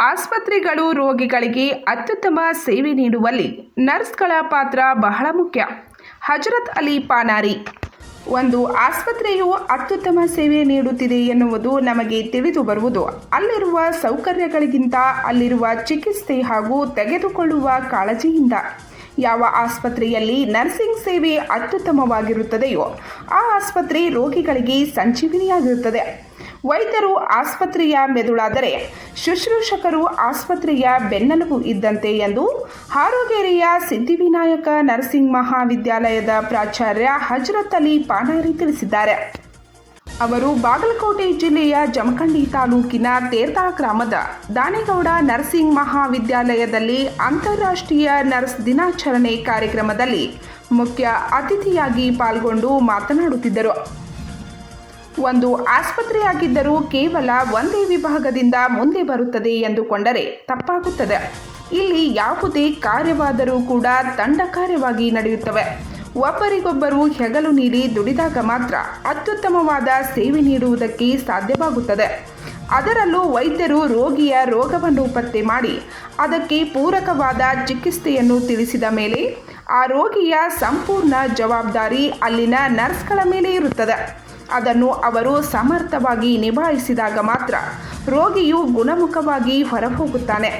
ಆಸ್ಪತ್ರೆಗಳು ರೋಗಿಗಳಿಗೆ ಅತ್ಯುತ್ತಮ ಸೇವೆ ನೀಡುವಲ್ಲಿ ನರ್ಸ್ಗಳ ಪಾತ್ರ ಬಹಳ ಮುಖ್ಯ. ಹಜರತ್ ಅಲಿ ಪಾನಾರಿ, ಒಂದು ಆಸ್ಪತ್ರೆಯು ಅತ್ಯುತ್ತಮ ಸೇವೆ ನೀಡುತ್ತಿದೆ ಎನ್ನುವುದು ನಮಗೆ ತಿಳಿದು ಬರುವುದು. ಅಲ್ಲಿರುವ ಸೌಕರ್ಯಗಳಿಗಿಂತ ಅಲ್ಲಿರುವ ಚಿಕಿತ್ಸೆ ಹಾಗೂ ತೆಗೆದುಕೊಳ್ಳುವ ಕಾಳಜಿಯಿಂದ ಯಾವ ಆಸ್ಪತ್ರೆಯಲ್ಲಿ ನರ್ಸಿಂಗ್ ಸೇವೆ ಅತ್ಯುತ್ತಮವಾಗಿರುತ್ತದೆಯೋ, ಆ ಆಸ್ಪತ್ರೆ ರೋಗಿಗಳಿಗೆ ಸಂಜೀವಿನಿಯಾಗಿರುತ್ತದೆ. ವೈದ್ಯರು ಆಸ್ಪತ್ರೆಯ ಮೆದುಳಾದರೆ ಶುಶ್ರೂಷಕರು ಆಸ್ಪತ್ರೆಯ ಬೆನ್ನೆಲುಬು ಇದ್ದಂತೆ ಎಂದು ಹಾರೋಗೇರಿಯ ಸಿದ್ಧಿವಿನಾಯಕ ನರ್ಸಿಂಗ್ ಮಹಾವಿದ್ಯಾಲಯದ ಪ್ರಾಚಾರ್ಯ ಹಜರತ್ ಅಲಿ ಪಾನಾರಿ ತಿಳಿಸಿದ್ದಾರೆ. ಅವರು ಬಾಗಲಕೋಟೆ ಜಿಲ್ಲೆಯ ಜಮಖಂಡಿ ತಾಲೂಕಿನ ತೇರ್ತಾ ಗ್ರಾಮದ ದಾನೇಗೌಡ ನರ್ಸಿಂಗ್ ಮಹಾವಿದ್ಯಾಲಯದಲ್ಲಿ ಅಂತಾರಾಷ್ಟ್ರೀಯ ನರ್ಸ್ ದಿನಾಚರಣೆ ಕಾರ್ಯಕ್ರಮದಲ್ಲಿ ಮುಖ್ಯ ಅತಿಥಿಯಾಗಿ ಪಾಲ್ಗೊಂಡು ಮಾತನಾಡುತ್ತಿದ್ದರು. ಒಂದು ಆಸ್ಪತ್ರೆಯಾಗಿದ್ದರೂ ಕೇವಲ ಒಂದೇ ವಿಭಾಗದಿಂದ ಮುಂದೆ ಬರುತ್ತದೆ ಎಂದುಕೊಂಡರೆ ತಪ್ಪಾಗುತ್ತದೆ. ಇಲ್ಲಿ ಯಾವುದೇ ಕಾರ್ಯವಾದರೂ ಕೂಡ ತಂಡ ಕಾರ್ಯವಾಗಿ ನಡೆಯುತ್ತವೆ. ಒಬ್ಬರಿಗೊಬ್ಬರು ಹೆಗಲು ನೀಡಿ ದುಡಿದಾಗ ಮಾತ್ರ ಅತ್ಯುತ್ತಮವಾದ ಸೇವೆ ನೀಡುವುದಕ್ಕೆ ಸಾಧ್ಯವಾಗುತ್ತದೆ. ಅದರಲ್ಲೂ ವೈದ್ಯರು ರೋಗಿಯ ರೋಗವನ್ನು ಪತ್ತೆ ಮಾಡಿ, ಅದಕ್ಕೆ ಪೂರಕವಾದ ಚಿಕಿತ್ಸೆಯನ್ನು ತಿಳಿಸಿದ ಮೇಲೆ ಆ ರೋಗಿಯ ಸಂಪೂರ್ಣ ಜವಾಬ್ದಾರಿ ಅಲ್ಲಿನ ನರ್ಸ್ಗಳ ಮೇಲೆ ಇರುತ್ತದೆ. ಅದನ್ನು ಅವರು ಸಮರ್ಥವಾಗಿ ನಿಭಾಯಿಸಿದಾಗ ಮಾತ್ರ ರೋಗಿಯು ಗುಣಮುಖವಾಗಿ ಹೊರಹೋಗುತ್ತಾನೆ.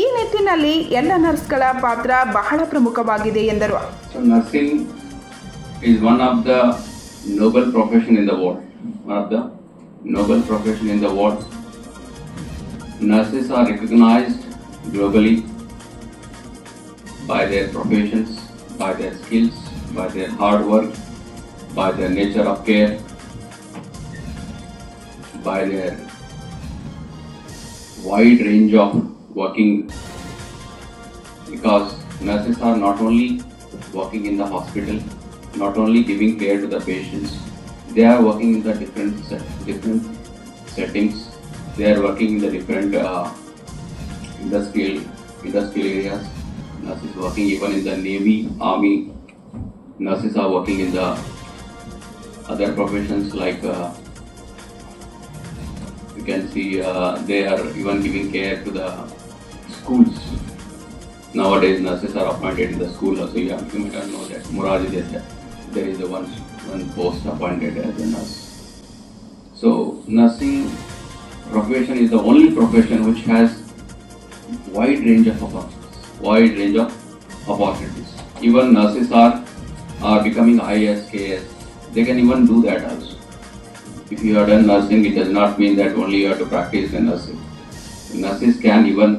ಈ ನಿಟ್ಟಿನಲ್ಲಿ ಎಲ್ಲ ನರ್ಸ್ಗಳ ಪಾತ್ರ ಬಹಳ ಪ್ರಮುಖವಾಗಿದೆ ಎಂದರು. Noble profession in the world one of the noble profession in the world nurses are recognised globally by their professions by their skills by their hard work by their nature of care by their wide range of working because nurses are not only working in the hospital, not only giving care to the patients, they are working in the different different settings. They are working in the different uh, industrial industrial areas. Nurses working even in the navy, army. Nurses are working in the other professions like uh, you can see uh, they are even giving care to the schools Nowadays, nurses are appointed in the school also. You, have, not know that. Murari Desai, there is a one, one post appointed as a nurse. So, nursing profession is the only profession which has wide range of opportunities. Wide range of opportunities. Even nurses are are becoming IAS, KS. They can even do that also. If you have done nursing, it does not mean that only you have to practice in nursing. Nurses can even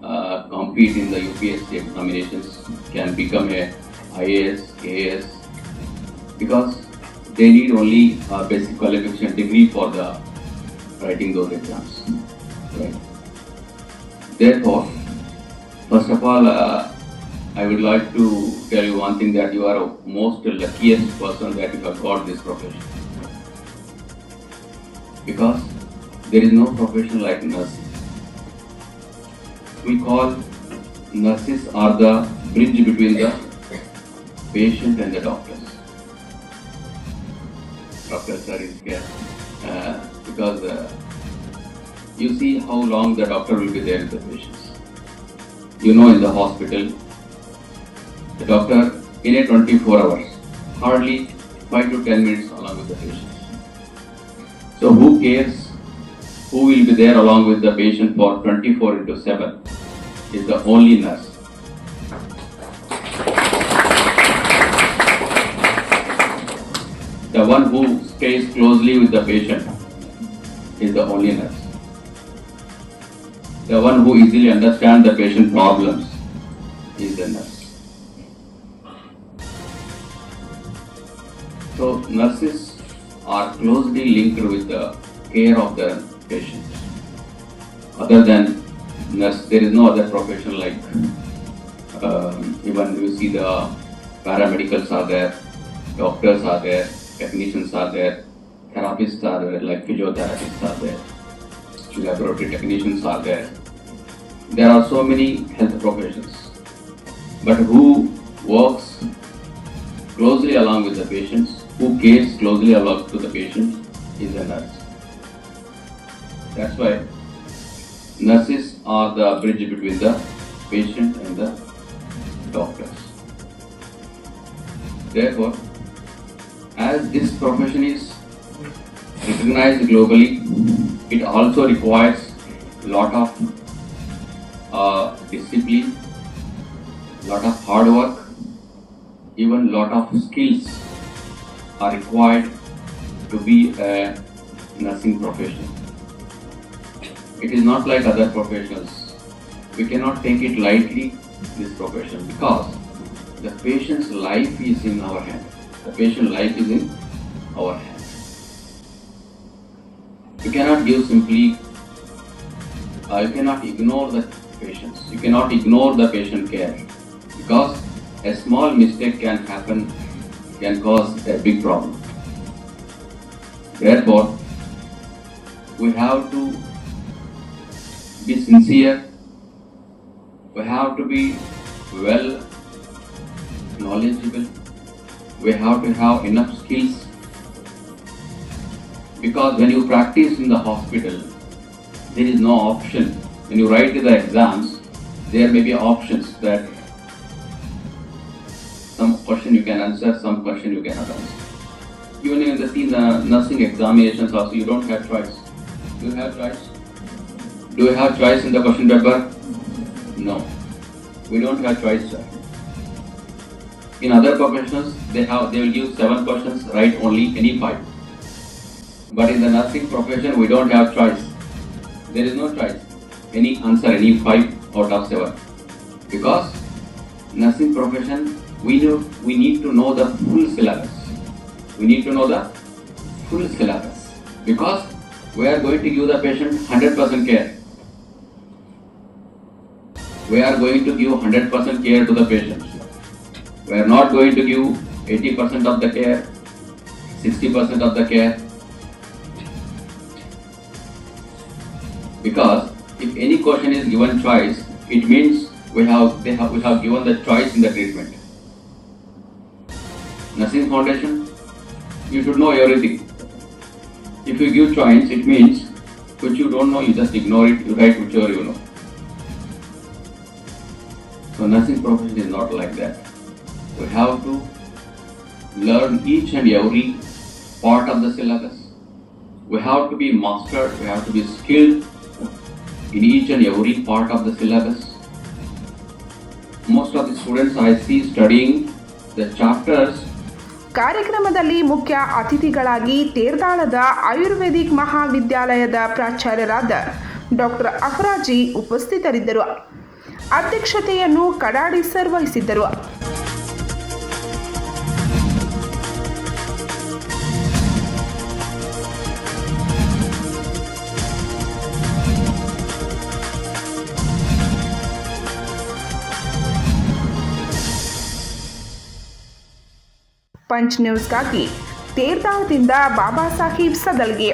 uh, compete in the UPSC examinations, can become a IAS, AS, because they need only a basic qualification degree for the writing those exams. Right. Therefore, first of all, uh, I would like to tell you one thing that you are most luckiest person that you have got this profession. Because there is no profession like nursing we call nurses are the bridge between the patient and the doctors. Doctors are in uh, because uh, you see how long the doctor will be there with the patients. You know, in the hospital, the doctor in a 24 hours, hardly 5 to 10 minutes along with the patient. Cares who will be there along with the patient for 24 into 7 is the only nurse. The one who stays closely with the patient is the only nurse. The one who easily understands the patient problems is the nurse. So nurses are closely linked with the care of the patient. Other than nurse, there is no other profession like um, even you see the paramedicals are there, doctors are there, technicians are there, therapists are there, like physiotherapists are there, laboratory technicians are there. There are so many health professions. But who works closely along with the patients, who cares closely along to the patient is a nurse. That's why nurses are the bridge between the patient and the doctors. Therefore, as this profession is recognized globally, it also requires a lot of uh, discipline, lot of hard work, even lot of skills are required to be a nursing profession. It is not like other professions. We cannot take it lightly, this profession, because the patient's life is in our hand. The patient life is in our hand. You cannot give simply, uh, you cannot ignore the patients. You cannot ignore the patient care because a small mistake can happen, can cause a big problem. Therefore, we have to be sincere, we have to be well knowledgeable, we have to have enough skills because when you practice in the hospital, there is no option. When you write the exams, there may be options that some question you can answer, some question you cannot answer. Even in the, nursing examinations also, you don't have choice. You have choice? Do we have choice in the question paper? No. We don't have choice, sir. In other professions, they have they will give seven questions, write only any five. But in the nursing profession, we don't have choice. There is no choice. Any answer, any five out of seven. Because nursing profession, we know we need to know the full syllabus. We need to know the full syllabus. Because we are going to give the patient 100% care. We are going to give 100% care to the patients. We are not going to give 80% of the care, 60% of the care. Because if any question is given choice, it means we have they have we have given the choice in the treatment. Nursing foundation, you should know everything. If you give choice, it means which you don't know, you just ignore it, you write whichever you know. So nursing profession is not like that. We have to learn each and every part of the syllabus. We have to be mastered, we have to be skilled in each and every part of the syllabus. Most of the students I see studying the chapters ಕಾರ್ಯಕ್ರಮದಲ್ಲಿ ಮುಖ್ಯ ಅತಿಥಿಗಳಾಗಿ ತೇರ್ದಾಳದ ಆಯುರ್ವೇದಿಕ್ ಮಹಾವಿದ್ಯಾಲಯದ ಪ್ರಾಚಾರ್ಯರಾದ doctor ಅಫರಾಜಿ ಉಪಸ್ಥಿತರಿದ್ದರು ಅಧ್ಯಕ್ಷತೆಯನ್ನು Kadadi sir ವಹಿಸಿದ್ದರು punch ನ್ಯೂಸ್ಗಾಗಿ ತೇರ್ದಾಳದಿಂದ ಬಾಬಾ ಸಾಹೇಬ್ ಸದಲ್ಗೆ.